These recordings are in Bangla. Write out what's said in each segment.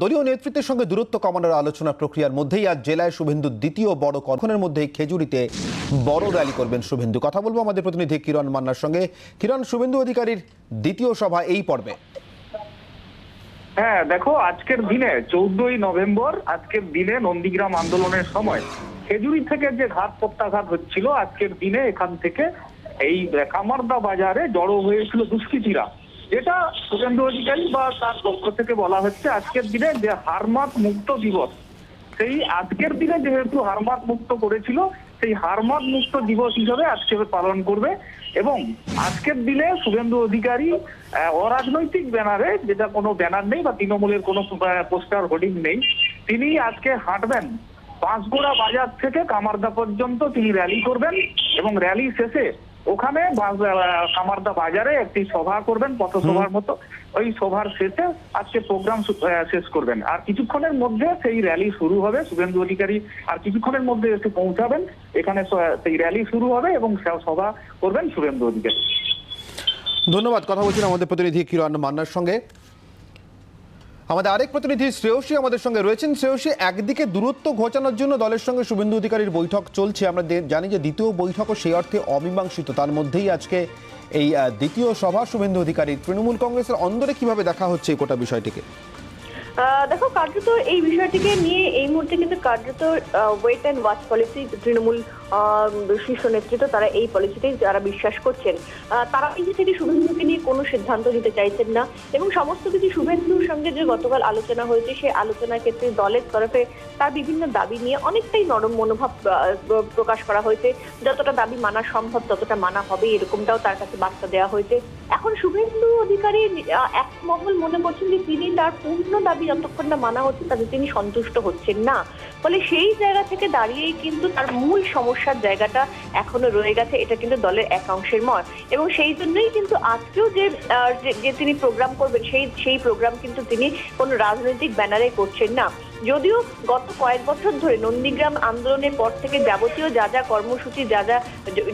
দলীয় নেতৃত্বের সঙ্গে দূরত্ব কমানোর আলোচনা প্রক্রিয়ার মধ্যেই আজ জেলায় শুভেন্দু দ্বিতীয় বড় কর্ষণের মধ্যে খেজুরিতে বড় র্যালি করবেন শুভেন্দু। কথা বলব আমাদের প্রতিনিধি কিরণ মান্নার সঙ্গে। কিরণ, শুভেন্দু অধিকারীর দ্বিতীয় সভা এই পর্বে। হ্যাঁ দেখো, আজকের দিনে চৌদ্দই নভেম্বর, আজকের দিনে নন্দীগ্রাম আন্দোলনের সময় খেজুরি থেকে যে ঘাট প্রত্যাঘাত হচ্ছিল, আজকের দিনে এখান থেকে এই কামারদা বাজারে জড়ো হয়েছিল দুষ্কৃতীরা। যেটা সুরেন্দ্র অধিকারী বা তার পক্ষ থেকে বলা হচ্ছে, আজকের দিনে যে হারমাত মুক্ত দিবস, সেই আজকের দিনে যেহেতু হারমাত মুক্ত করেছিল, সেই হারমাত মুক্ত দিবস হিসাবে আজকে পালন করবে এবং আজকের দিনে শুভেন্দু অধিকারী অরাজনৈতিক ব্যানারে, যেটা কোনো ব্যানার নেই বা তৃণমূলের কোনো পোস্টার, হোর্ডিং নেই, তিনি আজকে হাঁটবেন। পাঁচগোড়া বাজার থেকে কামারদা পর্যন্ত তিনি র্যালি করবেন এবং র্যালি শেষে ওখানে সামারদা বাজারে একটি সভা করবেন পথসভার মতো। ওই সভার শেষে আজকে প্রোগ্রাম শেষ করবেন। আর কিছুক্ষণের মধ্যে সেই র্যালি শুরু হবে। শুভেন্দু অধিকারী আর কিছুক্ষণের মধ্যে একটু পৌঁছাবেন। এখানে সেই র্যালি শুরু হবে এবং সভা করবেন শুভেন্দু অধিকারী। ধন্যবাদ। কথা বলছিলাম আমাদের প্রতিনিধি কিরণ মান্নার সঙ্গে। আমাদের আরেক প্রতিনিধি শ্রেয়সী আমাদের সঙ্গে রয়েছেন। শ্রেয়সী, একদিকে দূরত্ব ঘোচানোর জন্য দলের সঙ্গে শুভেন্দু অধিকারীর বৈঠক চলছে। আমরা জানি যে দ্বিতীয় বৈঠকও সেই অর্থে অমীমাংসিত। তার মধ্যেই আজকে এই দ্বিতীয় সভা শুভেন্দু অধিকারী। তৃণমূল কংগ্রেসের অন্দরে কীভাবে দেখা হচ্ছে এই গোটা বিষয়টিকে? দেখো, কার্যত এই বিষয়টিকে নিয়ে এই মুহূর্তে কিন্তু কার্যত wait and watch policy Trinamool শীর্ষ নেতৃত্ব তারা এই পলিসিতেই যারা বিশ্বাস করছেন তারা নিজে থেকে শুভেন্দুকে নিয়ে কোনো সিদ্ধান্ত নিতে চাইছেন না। এবং সমস্ত কিছু শুভেন্দুর সঙ্গে যে গতকাল আলোচনা হয়েছে সেই আলোচনার ক্ষেত্রে দলের তরফে তার বিভিন্ন দাবি নিয়ে অনেকটাই নরম মনোভাব প্রকাশ করা হয়েছে। যতটা দাবি মানা সম্ভব, ততটা মানা হবে এরকমটাও তার কাছে বার্তা দেওয়া হয়েছে। এখন শুভেন্দু অধিকারী এক মহল মনে করছেন যে তিনি তার পূর্ণ দাবি যতক্ষণ না মানা হচ্ছে, তাতে তিনি সন্তুষ্ট হচ্ছেন না। ফলে সেই জায়গা থেকে দাঁড়িয়েই কিন্তু তার মূল সমস্যার জায়গাটা এখনও রয়ে গেছে। এটা কিন্তু দলের একাংশের মত। এবং সেই জন্যই কিন্তু আজকেও যে যে তিনি প্রোগ্রাম করবেন, সেই সেই প্রোগ্রাম কিন্তু তিনি কোনো রাজনৈতিক ব্যানারে করছেন না। যদিও গত কয়েক বছর ধরে নন্দীগ্রাম আন্দোলনের পর থেকে যাবতীয় যা যা কর্মসূচি, যা যা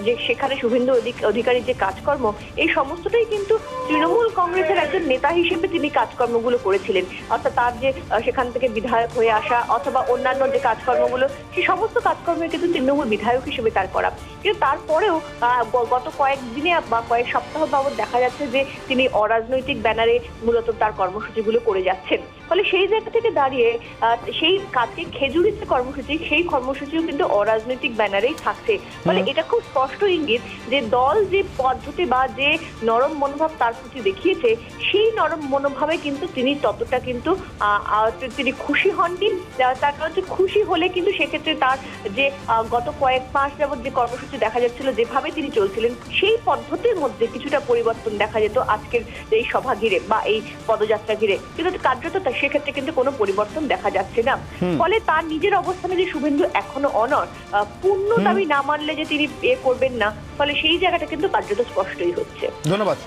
যে সেখানে শুভেন্দু অধিক- অধিকারীর যে কাজকর্ম, এই সমস্তটাই কিন্তু তৃণমূল কংগ্রেসের একজন নেতা হিসেবে তিনি কাজকর্মগুলো করেছিলেন। অর্থাৎ তার যে সেখান থেকে বিধায়ক হয়ে আসা অথবা অন্যান্য যে কাজকর্মগুলো সেই সমস্ত কর্মে কিন্তু তৃণমূল বিধায়ক হিসেবে তার করা। কিন্তু তারপরেও গত কয়েকদিনে বা কয়েক সপ্তাহ বাবদ দেখা যাচ্ছে যে তিনি অরাজনৈতিক ব্যানারে মূলত তার কর্মসূচিগুলো করে যাচ্ছেন। ফলে সেই জায়গা থেকে দাঁড়িয়ে সেই কাজকে খেজুরির যে কর্মসূচি সেই কর্মসূচিও কিন্তু অরাজনৈতিক ব্যানারেই থাকছে। ফলে এটা খুব স্পষ্ট ইঙ্গিত যে দল যে পদ্ধতি বা যে নরম মনোভাব তার প্রতি দেখিয়েছে সেই নরম মনোভাবে কিন্তু তিনি ততটা কিন্তু তিনি খুশি হননি। তার কারণ হচ্ছে খুশি হলে কিন্তু সেক্ষেত্রে তার যে আহ, গত কয়েক মাস যাবত যে কর্মসূচি দেখা যাচ্ছিল যেভাবে তিনি চলছিলেন সেই পদ্ধতির মধ্যে কিছুটা পরিবর্তন দেখা যেত আজকের এই সভা ঘিরে বা এই পদযাত্রা ঘিরে। কিন্তু কার্যত তা সেক্ষেত্রে কিন্তু কোনো পরিবর্তন দেখা যাচ্ছে না। ফলে তার নিজের অবস্থানে যে শুভেন্দু এখনও অনর আহ, পূর্ণ দাবি না মানলে যে তিনি এ করবেন না ফলে সেই জায়গাটা কিন্তু কার্যত স্পষ্টই হচ্ছে। ধন্যবাদ